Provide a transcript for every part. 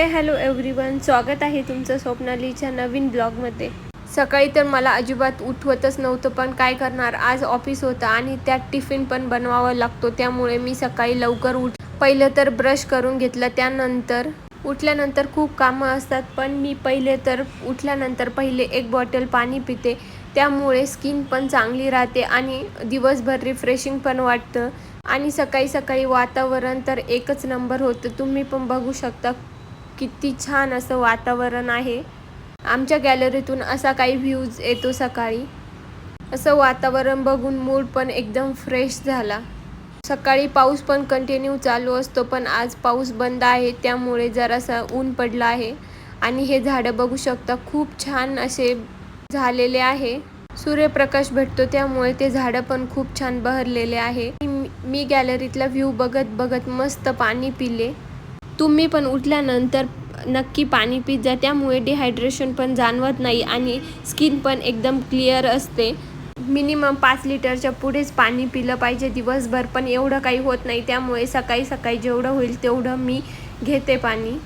हे hello everyone स्वागत आहे तुमचं स्वप्नालीच्या नवीन ब्लॉगमध्ये. सकाळी तर मला अजिबात उठवतच नव्हतं पण काय करणार? आज ऑफिस होतं आणि त्यात टिफिन पण बनवावा लागतो त्यामुळे मी सकाळी लवकर उठ पहिलं तर ब्रश करून घेतलं त्यानंतर उठल्यानंतर खूप कामं असतात पण मी पहिले तर उठल्यानंतर पहिले एक बॉटल पाणी पिते त्यामुळे स्किन पण चांगली राहते आणि दिवसभर रिफ्रेशिंग पण वाटतं. आणि सकाळी सकाळी वातावरण तर एकच नंबर होतं तुम्ही पण बघू शकता. किती छान असं वातावरण आहे. आमच्या गॅलरीतून असा काही व्ह्यूज येतो सकाळी. असं वातावरण बघून मूड पण एकदम फ्रेश झाला. सकाळी पाऊस पण कंटिन्यू चालू असतो पण आज पाऊस बंद आहे त्यामुळे जरासा ऊन पडला आहे. आणि हे झाडं बघू शकता खूप छान असे झालेले आहे. सूर्यप्रकाश भेटतो त्यामुळे ते झाडं पण खूप छान बहरलेले आहे. मी- मी गॅलरीतला व्ह्यू बघत बघत मस्त पाणी पिले. तुम्ही पण उठल्यानंतर नक्की पाणी पित जा. त्यामुळे डिहायड्रेशन पण जाणवत नाही आणि स्किन पण एकदम क्लिअर असते. मिनिमम पाच लिटरच्या पुढेच पाणी पिलं पाहिजे. दिवसभर पण एवढं काही होत नाही. त्यामुळे सकाळी सकाळी जेवढं होईल तेवढं मी घेते पाणी.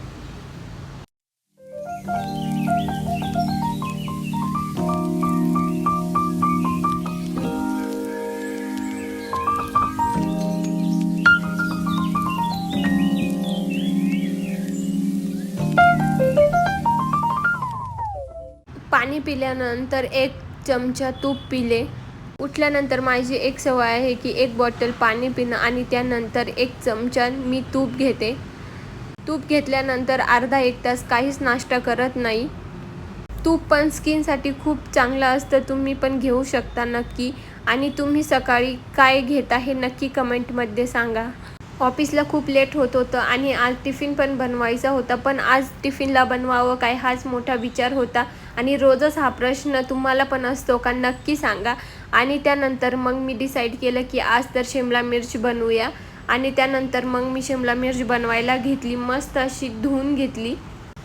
पिल्यानंतर एक चमचा तूप पिले. उठल्यानंतर माझी एक सवय आहे की एक बॉटल पाणी पिणं आणि त्यानंतर एक चमचा मी तूप घेते. तूप घेतल्यानंतर अर्धा एक तास काहीच नाश्ता करत नाही. तूप पण स्किनसाठी खूप चांगलं असतं तुम्ही पण घेऊ शकता नक्की. आणि तुम्ही सकाळी काय घेता हे नक्की कमेंटमध्ये सांगा. ऑफिसला खूप लेट होत होतं आणि आज टिफिन पण बनवायचा होता पण आज टिफिनला बनवावं काय हाच मोठा विचार होता. आणि रोजच हा प्रश्न तुम्हाला पण असतो का नक्की सांगा. आणि त्यानंतर मग मी डिसाईड केलं की आज तर शिमला मिर्च बनवूया. आणि त्यानंतर मग मी शिमला मिर्च बनवायला घेतली मस्त अशी धुवून घेतली.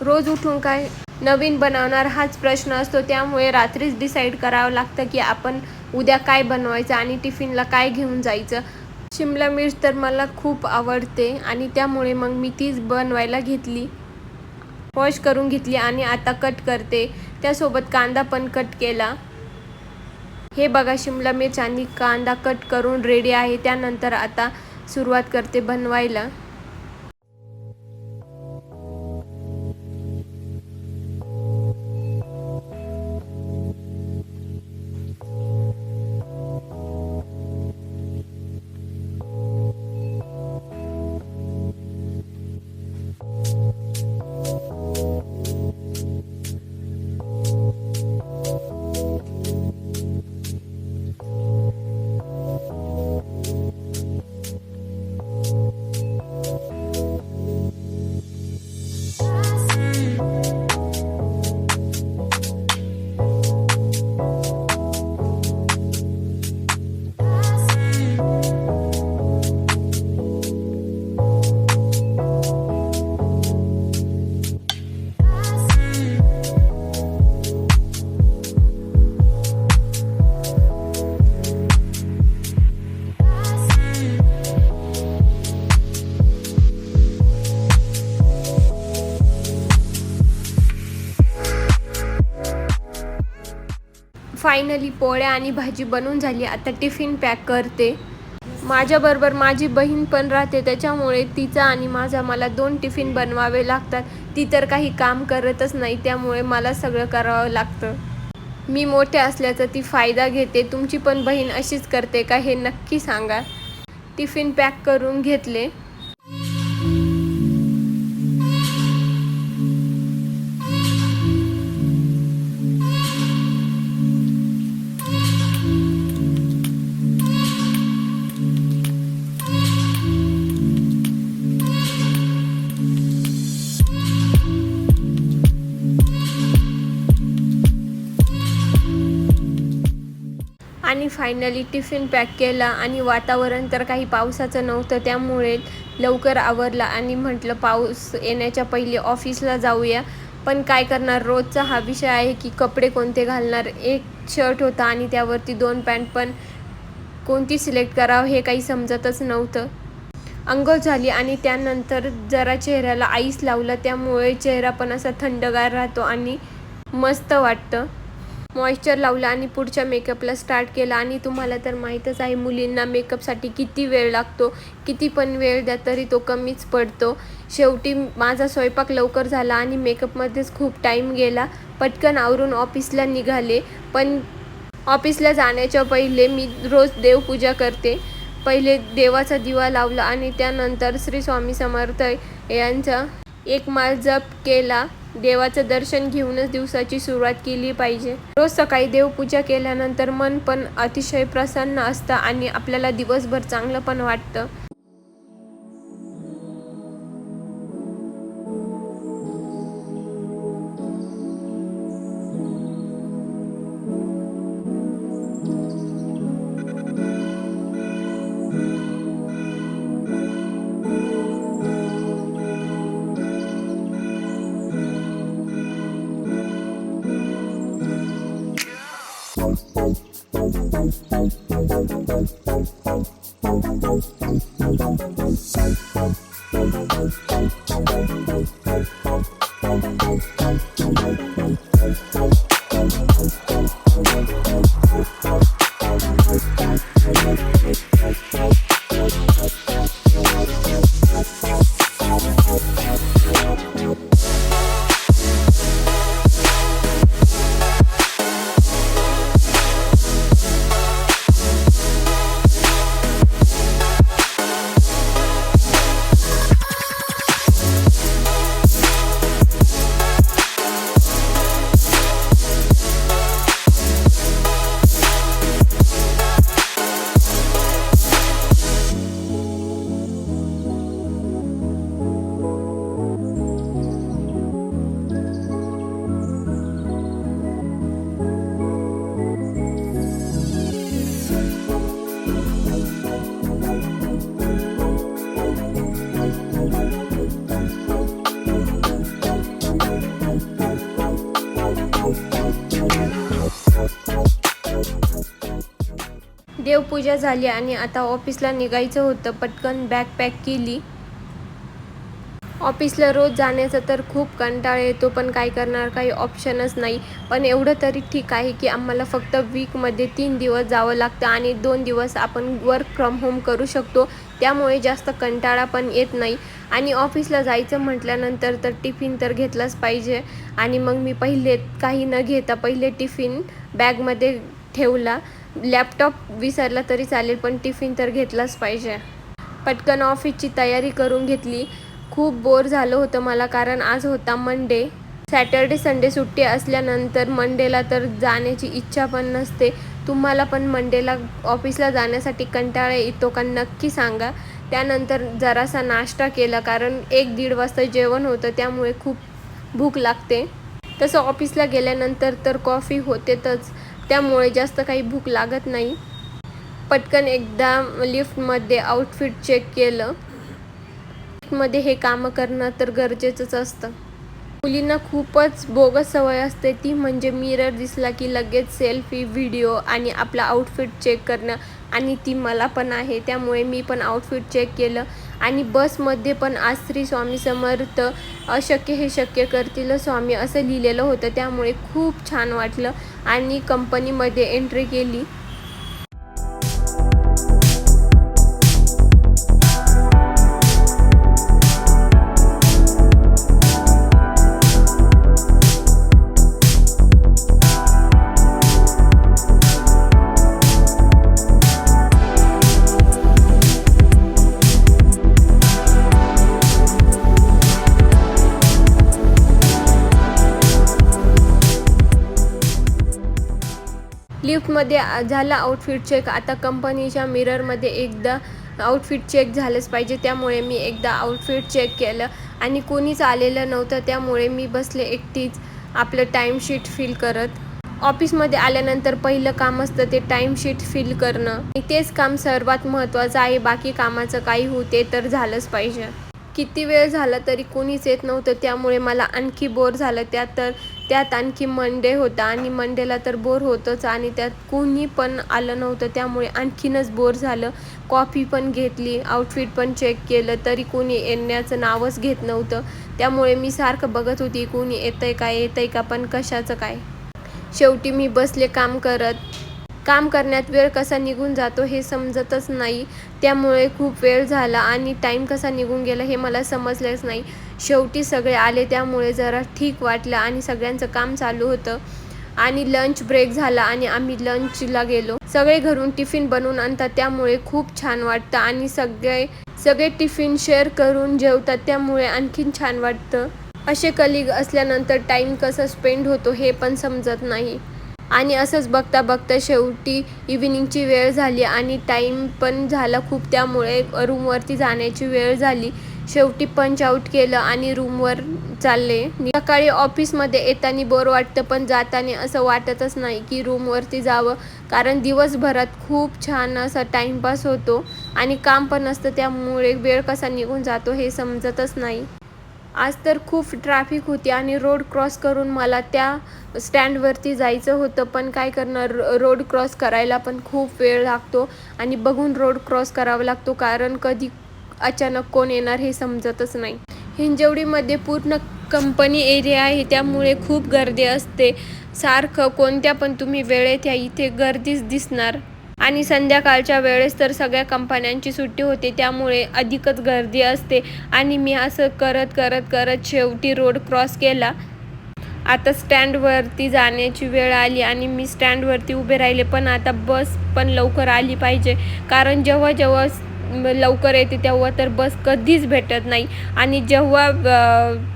रोज उठून काय नवीन बनवणार हाच प्रश्न असतो. त्यामुळे रात्रीच डिसाईड करावं लागतं की आपण उद्या काय बनवायचं आणि टिफिनला काय घेऊन जायचं. शिमला मिर्च तर मला खूप आवडते आणि त्यामुळे मग मी तीच बनवायला घेतली. वॉश करून घेतली आणि आता कट करते. त्यासोबत कांदा पण कट केला. हे बघा शिमला मिर्च आणि कांदा कट करून रेडी आहे. त्यानंतर आता सुरुवात करते बनवायला. झाली पोळ्या आणि भाजी बनवून झाली. आता टिफिन पॅक करते. माझ्याबरोबर माझी बहीण पण राहते. त्याच्यामुळे तिचा आणि माझा मला दोन टिफिन बनवावे लागतात. ती तर काही काम करतच नाही त्यामुळे मला सगळं करावं लागतं. मी मोठे असल्याचा ती फायदा घेते. तुमची पण बहीण अशीच करते का हे नक्की सांगा. टिफिन पॅक करून घेतले. फायनली टिफिन पॅक केला आणि वातावरण तर काही पावसाचं नव्हतं त्यामुळे लवकर आवरला आणि म्हटलं पाऊस येण्याच्या पहिले ऑफिसला जाऊया. पण काय करणार रोजचा हा विषय आहे की कपडे कोणते घालणार? एक शर्ट होता आणि त्यावरती दोन पॅन्ट पण कोणती सिलेक्ट करावं हे काही समजतच नव्हतं. अंघोळ झाली आणि त्यानंतर जरा चेहऱ्याला आईस लावलं त्यामुळे चेहरा पण असा थंडगार राहतो आणि मस्त वाटतं. मॉइश्चर लावलं आणि पुढच्या मेकअपला स्टार्ट केला. आणि तुम्हाला तर माहीतच आहे मुलींना मेकअपसाठी किती वेळ लागतो किती पण वेळ द्या तरी तो कमीच पडतो. शेवटी माझा स्वयंपाक लवकर झाला आणि मेकअपमध्येच खूप टाईम गेला. पटकन आवरून ऑफिसला निघाले. पण ऑफिसला जाण्याच्या पहिले मी रोज देवपूजा करते. पहिले देवाचा दिवा लावला आणि त्यानंतर श्री स्वामी समर्थ यांचा एक माळ जप केला. देवाचं दर्शन घेऊनच दिवसाची सुरुवात केली पाहिजे. रोज सकाळी देवपूजा केल्यानंतर मन पण अतिशय प्रसन्न असतं आणि आपल्याला दिवसभर चांगलं पण वाटतं. पूजा झाली आणि आता ऑफिसला निघायचं होतं पटकन बॅग पॅक केली. ऑफिसला रोज जाण्याचा तर खूप कंटाळा येतो पण काय करणार काही ऑप्शनच नाही. पण एवढं तरी ठीक आहे की आम्हाला फक्त वीकमध्ये तीन दिवस जावं लागतं आणि दोन दिवस आपण वर्क फ्रॉम होम करू शकतो. त्यामुळे जास्त कंटाळा पण येत नाही. आणि ऑफिसला जायचं म्हटल्यानंतर तर टिफिन तर घेतलाच पाहिजे. आणि मग मी पहिले काही न घेता पहिले टिफिन बॅगमध्ये ठेवला. लॅपटॉप विसरला तरी चालेल पण टिफिन तर घेतलाच पाहिजे. पटकन ऑफिसची तयारी करून घेतली. खूप बोर झालं होतं मला कारण आज होता मंडे सॅटर्डे संडे सुट्टी असल्यानंतर मंडेला तर जाण्याची इच्छा पण नसते. तुम्हाला पण मंडेला ऑफिसला जाण्यासाठी कंटाळा येतो का नक्की सांगा. त्यानंतर जरासा नाश्ता केला कारण एक दीड वाजता जेवण होतं त्यामुळे खूप भूक लागते. तसं ऑफिसला गेल्यानंतर तर कॉफी होतेतच. त्यामुळे जास्त काही भूक लागत नाही. पटकन एकदा लिफ्टमध्ये आउटफिट चेक केलं. मध्ये हे कामं करणं तर गरजेचंच असतं. मुलींना खूपच बोगस सवय असते. ती म्हणजे मिरर दिसला की लगेच सेल्फी व्हिडिओ आणि आपला आउटफिट चेक करणं. आणि ती मला पण आहे. त्यामुळे मी पण आउटफिट चेक केलं. आणि बसमध्ये पण आज श्री स्वामी समर्थ अशक्य हे शक्य करतील. स्वामी असं लिहिलेलं होतं. त्यामुळे खूप छान वाटलं. आणि कंपनीमध्ये एंट्री केली. मध्ये झाला आउटफिट चेक आता कंपनीच्या मिररमध्ये एकदा आउटफिट चेक झालंच पाहिजे. त्यामुळे मी एकदा आउटफिट चेक केलं आणि कोणीच आलेलं नव्हतं. त्यामुळे मी बसले एकटीच आपलं टाईमशीट फिल करत. ऑफिसमध्ये आल्यानंतर पहिलं काम असतं ते टाईमशीट फिल करणं. आणि तेच काम सर्वात महत्त्वाचं आहे. बाकी कामाचं काही होते तर झालंच पाहिजे. किती वेळ झाला तरी कोणीच येत नव्हतं. त्यामुळे मला आणखी बोर झालं. त्यात तर त्यात आणखी मंडे होता आणि मंडेला तर बोर होतंच आणि त्यात कोणी पण आलं नव्हतं त्यामुळे आणखीनच बोर झालं. कॉफी पण घेतली आउटफिट पण चेक केलं तरी कोणी येण्याचं नावच घेत नव्हतं. त्यामुळे मी सारखं बघत होती कोणी येतंय का येतंय का पण कशाचं काय? शेवटी मी बसले काम करत. काम करण्यात वेळ कसा निघून जातो हे समजतच नाही. त्यामुळे खूप वेळ झाला आणि टाईम कसा निघून गेला हे मला समजलंच नाही. शेवटी सगळे आले त्यामुळे जरा ठीक वाटलं आणि सगळ्यांचं काम चालू होतं. आणि लंच ब्रेक झाला आणि आम्ही लंचला गेलो. सगळे घरून टिफिन बनवून आणतात त्यामुळे खूप छान वाटतं आणि सगळे सगळे टिफिन शेअर करून जेवतात त्यामुळे आणखीन छान वाटतं. असे कलिग असल्यानंतर टाईम कसा स्पेंड होतो हे पण समजत नाही. आणि असंच बघता बघता शेवटी इव्हिनिंगची वेळ झाली आणि टाईम पण झाला खूप त्यामुळे रूमवरती जाण्याची वेळ झाली. शेवटी पंच आऊट केलं आणि रूमवर चालले. सकाळी ऑफिसमध्ये येताना बोर वाटतं पण जाताना असं वाटतच नाही की रूमवरती जावं कारण दिवसभरात खूप छान असा टाईमपास होतो आणि काम पण असतं त्यामुळे वेळ कसा निघून जातो हे समजतच नाही. आज तर खूप ट्रॅफिक होती आणि रोड क्रॉस करून मला त्या स्टँडवरती जायचं होतं पण काय करणार? रोड क्रॉस करायला पण खूप वेळ लागतो आणि बघून रोड क्रॉस करावा लागतो कारण कधी अचानक कोण येणार हे समजतच नाही. हिंजवडीमध्ये पूर्ण कंपनी एरिया आहे त्यामुळे खूप गर्दी असते. सारखं कोणत्या पण तुम्ही वेळेत या इथे गर्दीच दिसणार. आणि संध्याकाळच्या वेळेस तर सगळ्या कंपन्यांची सुट्टी होते त्यामुळे अधिकच गर्दी असते. आणि मी असं करत करत करत शेवटी रोड क्रॉस केला. आता स्टँडवरती जाण्याची वेळ आली आणि मी स्टँडवरती उभे राहिले पण आता बस पण लवकर आली पाहिजे. कारण जेव्हा जेव्हा लवकर येते तेव्हा तर बस कधीच भेटत नाही. आणि जेव्हा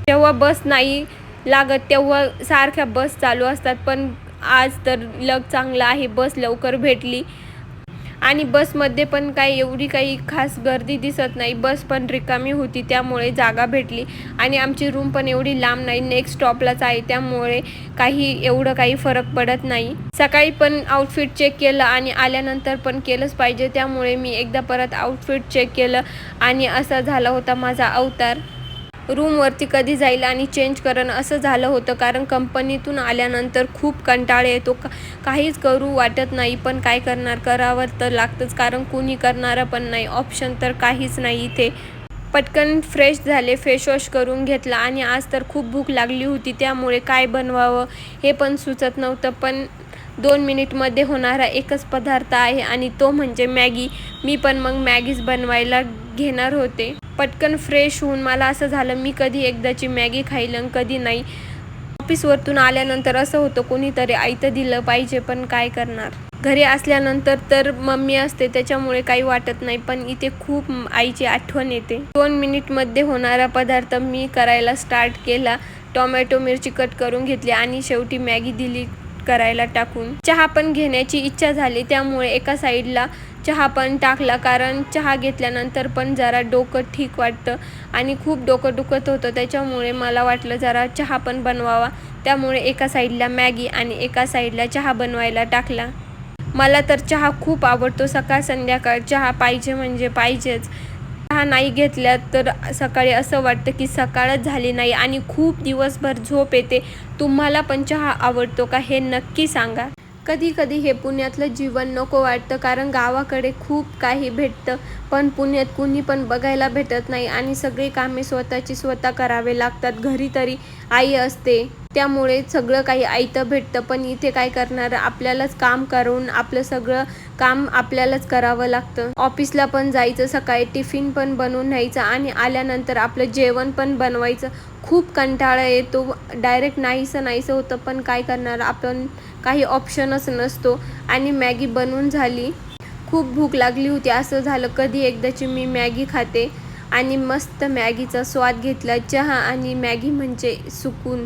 जेव्हा बस नाही लागत तेव्हा सारख्या बस चालू असतात. पण आज तर लग चांगला आहे. बस लवकर भेटली. आणि बसमध्ये पण काही एवढी काही खास गर्दी दिसत नाही. बस पण रिकामी होती त्यामुळे जागा भेटली. आणि आमची रूम पण एवढी लांब नाही नेक्स्ट स्टॉपलाच आहे. त्यामुळे काही एवढं काही फरक पडत नाही. सकाळी पण आउटफिट चेक केलं आणि आल्यानंतर पण केलंच पाहिजे. त्यामुळे मी एकदा परत आउटफिट चेक केलं आणि असा झाला होता माझा अवतार. रूमवरती कधी जाईल आणि चेंज करण असं झालं होतं. कारण कंपनीतून आल्यानंतर खूप कंटाळा येतो. का काहीच करू वाटत नाही पण काय करणार? करावं तर लागतंच. कारण कुणी करणारं पण नाही. ऑप्शन तर काहीच नाही इथे. पटकन फ्रेश झाले फेशवॉश करून घेतला आणि आज तर खूप भूक लागली होती. त्यामुळे काय बनवावं हे पण सुचत नव्हतं. पण दोन मिनिटमध्ये होणारा एकच पदार्थ आहे आणि तो म्हणजे मॅगी. मी पण मग मॅगीच बनवायला घेणार होते. पटकन फ्रेश होऊन मला असं झालं मी कधी एकदाची मॅगी खाईल आणि कधी नाही. ऑफिसवरतून आल्यानंतर असं होतं कोणीतरी आयतं दिलं पाहिजे पण काय करणार? घरी असल्यानंतर तर मम्मी असते त्याच्यामुळे काही वाटत नाही पण इथे खूप आईची आठवण येते. दोन मिनिटमध्ये होणारा पदार्थ मी करायला स्टार्ट केला. टोमॅटो मिरची कट करून घेतली आणि शेवटी मॅगी दिली करायला टाकून. चहा पण घेण्याची इच्छा झाली त्यामुळे एका साईडला चहा पण टाकला कारण चहा घेतल्यानंतर पण जरा डोकं ठीक वाटतं आणि खूप डोकं दुखत होतं. त्याच्यामुळे मला वाटलं जरा चहा पण बनवावा. त्यामुळे एका साईडला मॅगी आणि एका साईडला चहा बनवायला टाकला. मला तर चहा खूप आवडतो. सकाळ संध्याकाळ चहा पाहिजे म्हणजे पाहिजेच. चहा नाही घेतल्या तर सकाळी असं वाटतं की सकाळच झाली नाही आणि खूप दिवसभर झोप येते. तुम्हाला पण चहा आवडतो का हे नक्की सांगा. कधी कधी हे पुण्यातलं जीवन नको वाटतं कारण गावाकडे खूप काही भेटतं पण पुण्यात कुणी पण बघायला भेटत नाही आणि सगळी कामे स्वतःची स्वतः करावे लागतात. घरी तरी आई असते. त्यामुळे सगळं काही ऐतं भेटतं पण इथे काय करणार? आपल्यालाच काम करून आपलं सगळं काम आपल्यालाच करावं लागतं. ऑफिसला पण जायचं सकाळी टिफिन पण बनवून न्यायचं आणि आल्यानंतर आपलं जेवण पण बनवायचं. खूप कंटाळा येतो. डायरेक्ट नाहीसं नाहीसं होतं पण काय करणार? आपण काही ऑप्शनच नसतो. आणि मॅगी बनवून झाली. खूप भूक लागली होती. असं झालं कधी एकदाची मी मॅगी खाते आणि मस्त मॅगीचा स्वाद घेतला. चहा आणि मॅगी म्हणजे सुकून.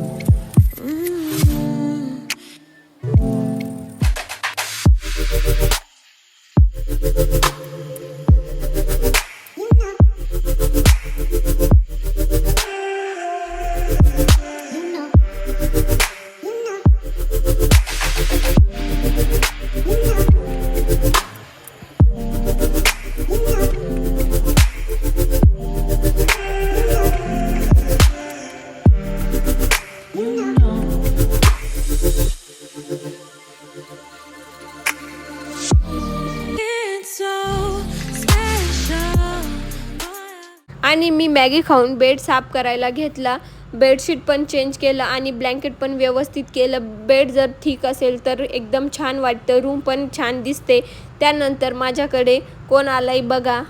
Maggi खाऊन बेड साफ करायला घेतला. बेडशीट पण चेंज केलं आणि ब्लँकेट पण व्यवस्थित केलं. बेड जर ठीक असेल तर एकदम छान वाटतं. रूम पण छान दिसते. त्यानंतर माझ्याकडे कोण आलाय बघा.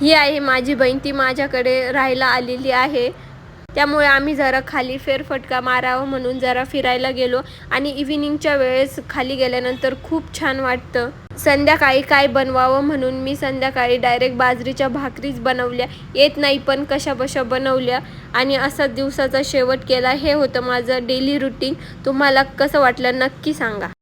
ही आहे माझी बहीण. ती माझ्याकडे राहायला आलेली आहे. त्यामुळे आम्ही जरा खाली फेरफटका मारावं म्हणून जरा फिरायला गेलो. आणि इव्हिनिंगच्या वेळेस खाली गेल्यानंतर खूप छान वाटतं. संध्याकाळी काय बनवावं म्हणून मी संध्याकाळी डायरेक्ट बाजरीच्या भाकरीच बनवल्या. येत नाही पण कशा बशा बनवल्या. आणि असा दिवसाचा शेवट केला. हे होतं माझं डेली रुटीन तुम्हाला कसं वाटलं नक्की सांगा.